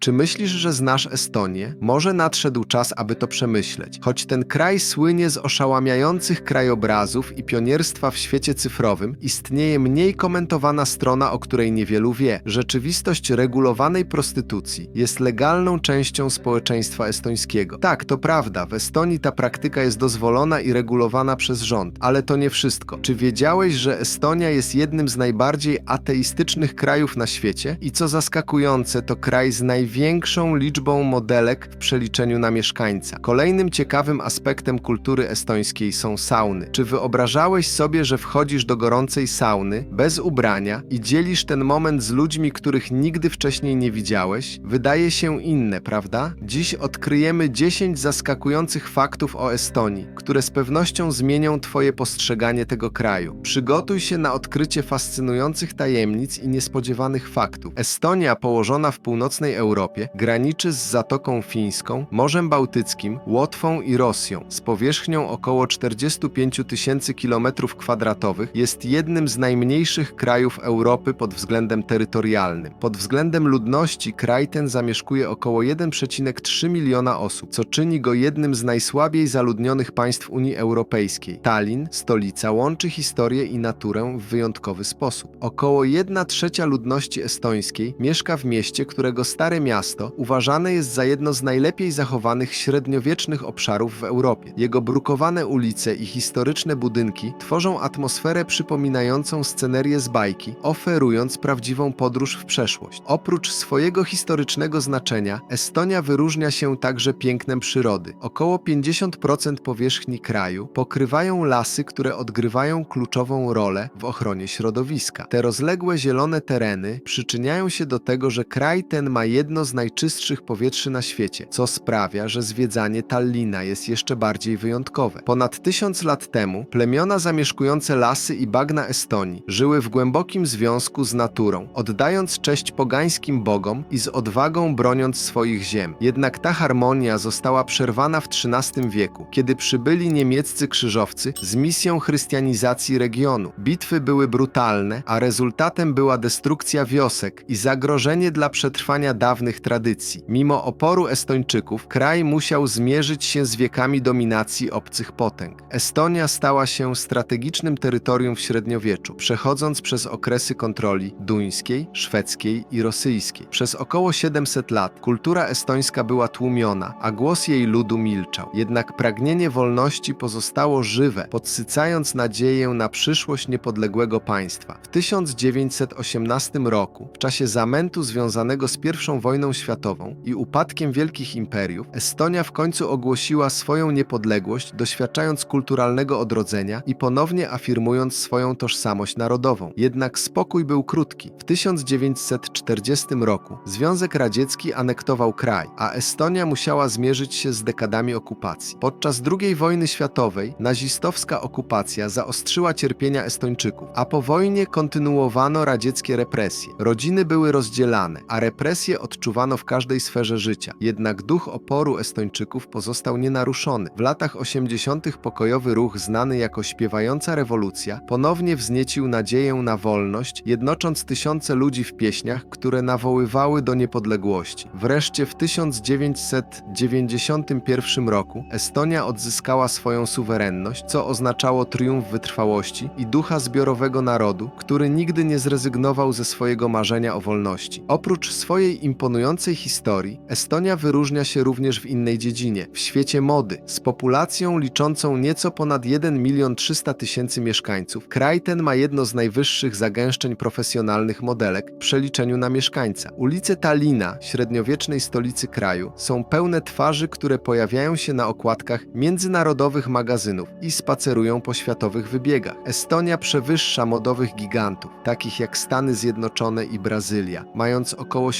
Czy myślisz, że znasz Estonię? Może nadszedł czas, aby to przemyśleć. Choć ten kraj słynie z oszałamiających krajobrazów i pionierstwa w świecie cyfrowym, istnieje mniej komentowana strona, o której niewielu wie. Rzeczywistość regulowanej prostytucji jest legalną częścią społeczeństwa estońskiego. Tak, to prawda, w Estonii ta praktyka jest dozwolona i regulowana przez rząd, ale to nie wszystko. Czy wiedziałeś, że Estonia jest jednym z najbardziej ateistycznych krajów na świecie? I co zaskakujące, to kraj z największą liczbą modelek w przeliczeniu na mieszkańca. Kolejnym ciekawym aspektem kultury estońskiej są sauny. Czy wyobrażałeś sobie, że wchodzisz do gorącej sauny bez ubrania i dzielisz ten moment z ludźmi, których nigdy wcześniej nie widziałeś? Wydaje się inne, prawda? Dziś odkryjemy 10 zaskakujących faktów o Estonii, które z pewnością zmienią Twoje postrzeganie tego kraju. Przygotuj się na odkrycie fascynujących tajemnic i niespodziewanych faktów. Estonia, położona w północnej Europie, graniczy z Zatoką Fińską, Morzem Bałtyckim, Łotwą i Rosją. Z powierzchnią około 45 tysięcy kilometrów kwadratowych jest jednym z najmniejszych krajów Europy pod względem terytorialnym. Pod względem ludności kraj ten zamieszkuje około 1,3 miliona osób, co czyni go jednym z najsłabiej zaludnionych państw Unii Europejskiej. Tallin, stolica, łączy historię i naturę w wyjątkowy sposób. Około 1 trzecia ludności estońskiej mieszka w mieście, którego stare miasto uważane jest za jedno z najlepiej zachowanych średniowiecznych obszarów w Europie. Jego brukowane ulice i historyczne budynki tworzą atmosferę przypominającą scenerię z bajki, oferując prawdziwą podróż w przeszłość. Oprócz swojego historycznego znaczenia, Estonia wyróżnia się także pięknem przyrody. Około 50% powierzchni kraju pokrywają lasy, które odgrywają kluczową rolę w ochronie środowiska. Te rozległe zielone tereny przyczyniają się do tego, że kraj ten ma jedno z najczystszych powietrzy na świecie, co sprawia, że zwiedzanie Tallina jest jeszcze bardziej wyjątkowe. Ponad tysiąc lat temu plemiona zamieszkujące lasy i bagna Estonii żyły w głębokim związku z naturą, oddając cześć pogańskim bogom i z odwagą broniąc swoich ziem. Jednak ta harmonia została przerwana w XIII wieku, kiedy przybyli niemieccy krzyżowcy z misją chrystianizacji regionu. Bitwy były brutalne, a rezultatem była destrukcja wiosek i zagrożenie dla przetrwania dawnych tradycji. Mimo oporu Estończyków, kraj musiał zmierzyć się z wiekami dominacji obcych potęg. Estonia stała się strategicznym terytorium w średniowieczu, przechodząc przez okresy kontroli duńskiej, szwedzkiej i rosyjskiej. Przez około 700 lat kultura estońska była tłumiona, a głos jej ludu milczał. Jednak pragnienie wolności pozostało żywe, podsycając nadzieję na przyszłość niepodległego państwa. W 1918 roku, w czasie zamętu związanego z I wojną światową i upadkiem wielkich imperiów, Estonia w końcu ogłosiła swoją niepodległość, doświadczając kulturalnego odrodzenia i ponownie afirmując swoją tożsamość narodową. Jednak spokój był krótki. W 1940 roku Związek Radziecki anektował kraj, a Estonia musiała zmierzyć się z dekadami okupacji. Podczas II wojny światowej nazistowska okupacja zaostrzyła cierpienia Estończyków, a po wojnie kontynuowano radzieckie represje. Rodziny były rozdzielane, a represje odczuwano w każdej sferze życia. Jednak duch oporu Estończyków pozostał nienaruszony. W latach 80. pokojowy ruch znany jako śpiewająca rewolucja ponownie wzniecił nadzieję na wolność, jednocząc tysiące ludzi w pieśniach, które nawoływały do niepodległości. Wreszcie w 1991 roku Estonia odzyskała swoją suwerenność, co oznaczało triumf wytrwałości i ducha zbiorowego narodu, który nigdy nie zrezygnował ze swojego marzenia o wolności. Oprócz swojej imponującej historii, Estonia wyróżnia się również w innej dziedzinie w świecie mody. Z populacją liczącą nieco ponad 1 milion 300 tysięcy mieszkańców, kraj ten ma jedno z najwyższych zagęszczeń profesjonalnych modelek w przeliczeniu na mieszkańca. Ulice Tallina, średniowiecznej stolicy kraju, są pełne twarzy, które pojawiają się na okładkach międzynarodowych magazynów i spacerują po światowych wybiegach. Estonia przewyższa modowych gigantów, takich jak Stany Zjednoczone i Brazylia, mając około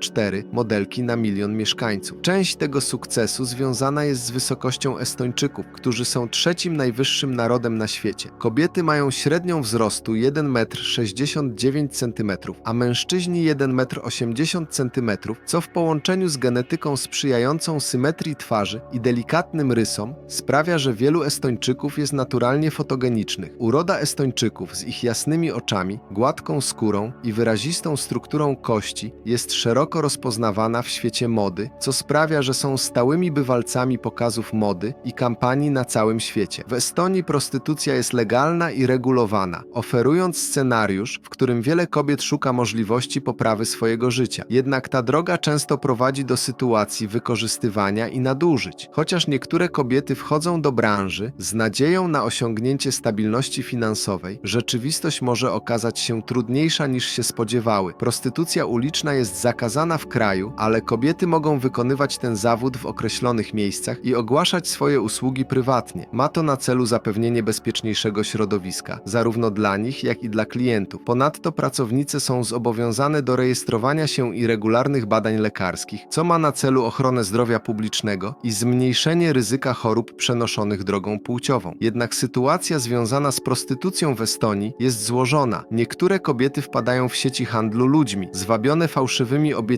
74 modelki na milion mieszkańców. Część tego sukcesu związana jest z wysokością Estończyków, którzy są trzecim najwyższym narodem na świecie. Kobiety mają średnią wzrostu 1,69 m, a mężczyźni 1,80 m, co w połączeniu z genetyką sprzyjającą symetrii twarzy i delikatnym rysom sprawia, że wielu Estończyków jest naturalnie fotogenicznych. Uroda Estończyków z ich jasnymi oczami, gładką skórą i wyrazistą strukturą kości jest szeroko szeroko rozpoznawana w świecie mody, co sprawia, że są stałymi bywalcami pokazów mody i kampanii na całym świecie. W Estonii prostytucja jest legalna i regulowana, oferując scenariusz, w którym wiele kobiet szuka możliwości poprawy swojego życia. Jednak ta droga często prowadzi do sytuacji wykorzystywania i nadużyć. Chociaż niektóre kobiety wchodzą do branży z nadzieją na osiągnięcie stabilności finansowej, rzeczywistość może okazać się trudniejsza niż się spodziewały. Prostytucja uliczna jest zakazana w kraju, ale kobiety mogą wykonywać ten zawód w określonych miejscach i ogłaszać swoje usługi prywatnie. Ma to na celu zapewnienie bezpieczniejszego środowiska, zarówno dla nich, jak i dla klientów. Ponadto pracownice są zobowiązane do rejestrowania się i regularnych badań lekarskich, co ma na celu ochronę zdrowia publicznego i zmniejszenie ryzyka chorób przenoszonych drogą płciową. Jednak sytuacja związana z prostytucją w Estonii jest złożona. Niektóre kobiety wpadają w sieci handlu ludźmi, zwabione fałszywymi obietnicami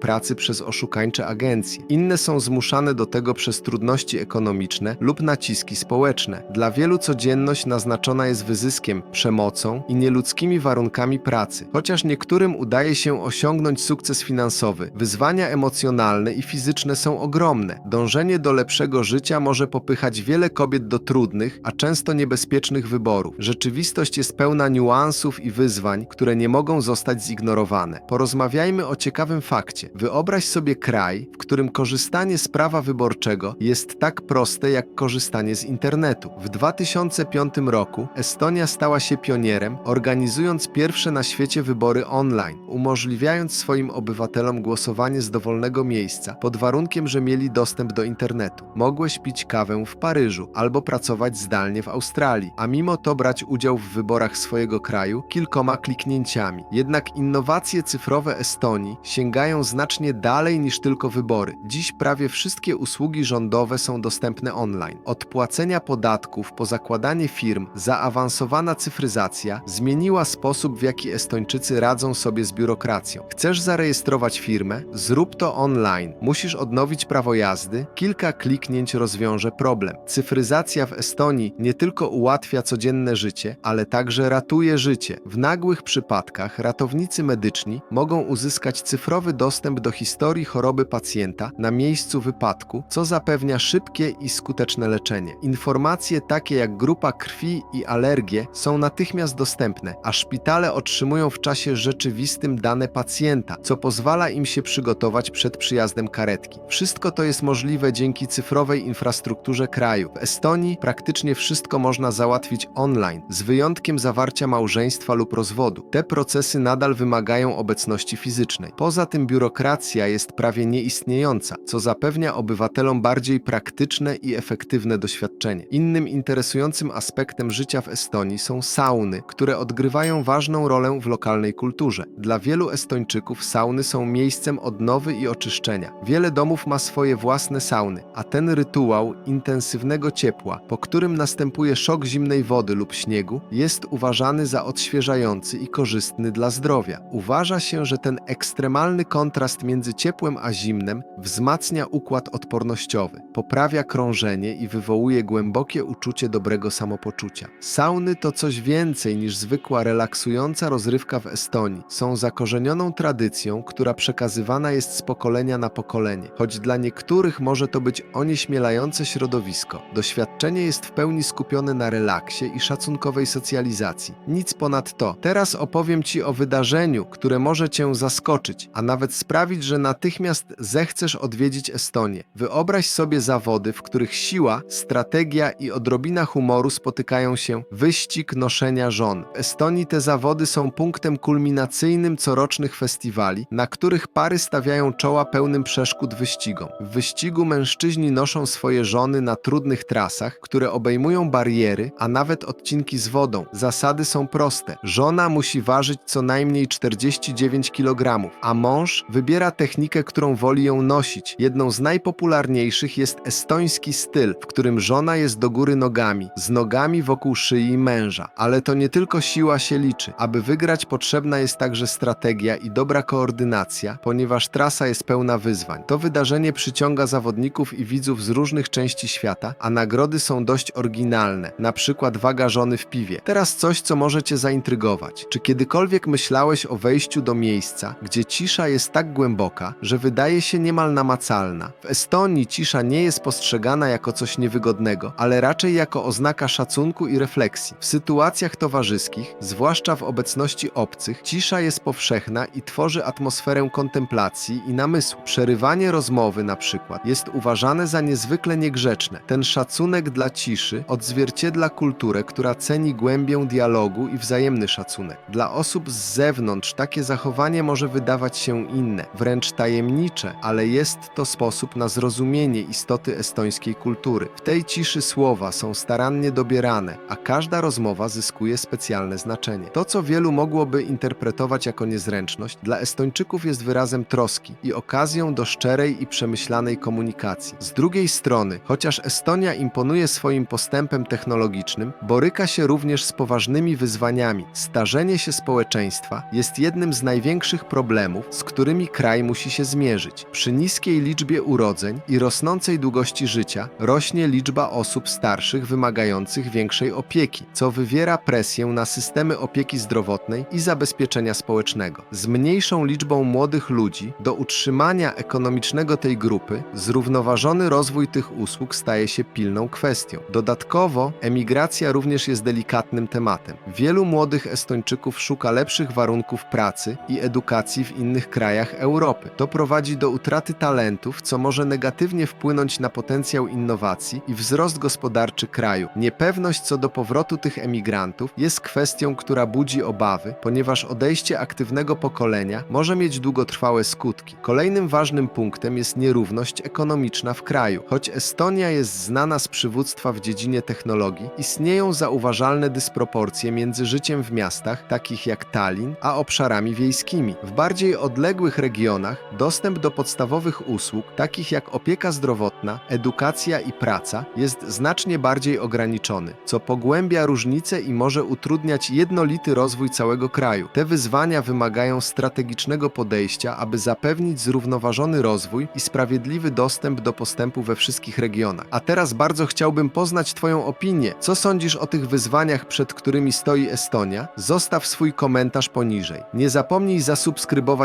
pracy przez oszukańcze agencje. Inne są zmuszane do tego przez trudności ekonomiczne lub naciski społeczne. Dla wielu codzienność naznaczona jest wyzyskiem, przemocą i nieludzkimi warunkami pracy. Chociaż niektórym udaje się osiągnąć sukces finansowy, wyzwania emocjonalne i fizyczne są ogromne. Dążenie do lepszego życia może popychać wiele kobiet do trudnych, a często niebezpiecznych wyborów. Rzeczywistość jest pełna niuansów i wyzwań, które nie mogą zostać zignorowane. Porozmawiajmy o ciekawym fakcie. Wyobraź sobie kraj, w którym korzystanie z prawa wyborczego jest tak proste jak korzystanie z internetu. W 2005 roku Estonia stała się pionierem, organizując pierwsze na świecie wybory online, umożliwiając swoim obywatelom głosowanie z dowolnego miejsca, pod warunkiem, że mieli dostęp do internetu. Mogłeś pić kawę w Paryżu albo pracować zdalnie w Australii, a mimo to brać udział w wyborach swojego kraju kilkoma kliknięciami. Jednak innowacje cyfrowe Estonii sięgają znacznie dalej niż tylko wybory. Dziś prawie wszystkie usługi rządowe są dostępne online. Od płacenia podatków po zakładanie firm, zaawansowana cyfryzacja zmieniła sposób, w jaki Estończycy radzą sobie z biurokracją. Chcesz zarejestrować firmę? Zrób to online. Musisz odnowić prawo jazdy? Kilka kliknięć rozwiąże problem. Cyfryzacja w Estonii nie tylko ułatwia codzienne życie, ale także ratuje życie. W nagłych przypadkach ratownicy medyczni mogą uzyskać cyfrowy dostęp do historii choroby pacjenta na miejscu wypadku, co zapewnia szybkie i skuteczne leczenie. Informacje takie jak grupa krwi i alergie są natychmiast dostępne, a szpitale otrzymują w czasie rzeczywistym dane pacjenta, co pozwala im się przygotować przed przyjazdem karetki. Wszystko to jest możliwe dzięki cyfrowej infrastrukturze kraju. W Estonii praktycznie wszystko można załatwić online, z wyjątkiem zawarcia małżeństwa lub rozwodu. Te procesy nadal wymagają obecności fizycznej. Poza tym biurokracja jest prawie nieistniejąca, co zapewnia obywatelom bardziej praktyczne i efektywne doświadczenie. Innym interesującym aspektem życia w Estonii są sauny, które odgrywają ważną rolę w lokalnej kulturze. Dla wielu Estończyków sauny są miejscem odnowy i oczyszczenia. Wiele domów ma swoje własne sauny, a ten rytuał intensywnego ciepła, po którym następuje szok zimnej wody lub śniegu, jest uważany za odświeżający i korzystny dla zdrowia. Uważa się, że ten ekstremalny kontrast między ciepłem a zimnem wzmacnia układ odpornościowy, poprawia krążenie i wywołuje głębokie uczucie dobrego samopoczucia. Sauny to coś więcej niż zwykła relaksująca rozrywka w Estonii. Są zakorzenioną tradycją, która przekazywana jest z pokolenia na pokolenie. Choć dla niektórych może to być onieśmielające środowisko, doświadczenie jest w pełni skupione na relaksie i szacunkowej socjalizacji. Nic ponad to. Teraz opowiem Ci o wydarzeniu, które może Cię zaskoczyć, a nawet sprawić, że natychmiast zechcesz odwiedzić Estonię. Wyobraź sobie zawody, w których siła, strategia i odrobina humoru spotykają się wyścig noszenia żon. W Estonii te zawody są punktem kulminacyjnym corocznych festiwali, na których pary stawiają czoła pełnym przeszkód wyścigom. W wyścigu mężczyźni noszą swoje żony na trudnych trasach, które obejmują bariery, a nawet odcinki z wodą. Zasady są proste. Żona musi ważyć co najmniej 49 kg, a mąż wybiera technikę, którą woli ją nosić. Jedną z najpopularniejszych jest estoński styl, w którym żona jest do góry nogami, z nogami wokół szyi męża. Ale to nie tylko siła się liczy. Aby wygrać potrzebna jest także strategia i dobra koordynacja, ponieważ trasa jest pełna wyzwań. To wydarzenie przyciąga zawodników i widzów z różnych części świata, a nagrody są dość oryginalne, na przykład waga żony w piwie. Teraz coś, co może Cię zaintrygować. Czy kiedykolwiek myślałeś o wejściu do miejsca, gdzie cisza cisza jest tak głęboka, że wydaje się niemal namacalna. W Estonii cisza nie jest postrzegana jako coś niewygodnego, ale raczej jako oznaka szacunku i refleksji. W sytuacjach towarzyskich, zwłaszcza w obecności obcych, cisza jest powszechna i tworzy atmosferę kontemplacji i namysłu. Przerywanie rozmowy na przykład jest uważane za niezwykle niegrzeczne. Ten szacunek dla ciszy odzwierciedla kulturę, która ceni głębię dialogu i wzajemny szacunek. Dla osób z zewnątrz takie zachowanie może wydawać się inne, wręcz tajemnicze, ale jest to sposób na zrozumienie istoty estońskiej kultury. W tej ciszy słowa są starannie dobierane, a każda rozmowa zyskuje specjalne znaczenie. To, co wielu mogłoby interpretować jako niezręczność, dla Estończyków jest wyrazem troski i okazją do szczerej i przemyślanej komunikacji. Z drugiej strony, chociaż Estonia imponuje swoim postępem technologicznym, boryka się również z poważnymi wyzwaniami. Starzenie się społeczeństwa jest jednym z największych problemów, z którymi kraj musi się zmierzyć. Przy niskiej liczbie urodzeń i rosnącej długości życia rośnie liczba osób starszych wymagających większej opieki, co wywiera presję na systemy opieki zdrowotnej i zabezpieczenia społecznego. Z mniejszą liczbą młodych ludzi do utrzymania ekonomicznego tej grupy zrównoważony rozwój tych usług staje się pilną kwestią. Dodatkowo emigracja również jest delikatnym tematem. Wielu młodych Estończyków szuka lepszych warunków pracy i edukacji w innych krajach Europy. To prowadzi do utraty talentów, co może negatywnie wpłynąć na potencjał innowacji i wzrost gospodarczy kraju. Niepewność co do powrotu tych emigrantów jest kwestią, która budzi obawy, ponieważ odejście aktywnego pokolenia może mieć długotrwałe skutki. Kolejnym ważnym punktem jest nierówność ekonomiczna w kraju. Choć Estonia jest znana z przywództwa w dziedzinie technologii, istnieją zauważalne dysproporcje między życiem w miastach, takich jak Tallinn, a obszarami wiejskimi. W bardziej odległych regionach dostęp do podstawowych usług, takich jak opieka zdrowotna, edukacja i praca, jest znacznie bardziej ograniczony, co pogłębia różnice i może utrudniać jednolity rozwój całego kraju. Te wyzwania wymagają strategicznego podejścia, aby zapewnić zrównoważony rozwój i sprawiedliwy dostęp do postępu we wszystkich regionach. A teraz bardzo chciałbym poznać Twoją opinię. Co sądzisz o tych wyzwaniach, przed którymi stoi Estonia? Zostaw swój komentarz poniżej. Nie zapomnij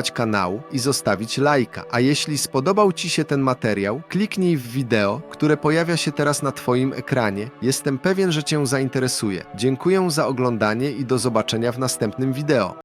zasubskrybować kanału i zostawić lajka. A jeśli spodobał Ci się ten materiał, kliknij w wideo, które pojawia się teraz na Twoim ekranie. Jestem pewien, że Cię zainteresuje. Dziękuję za oglądanie i do zobaczenia w następnym wideo.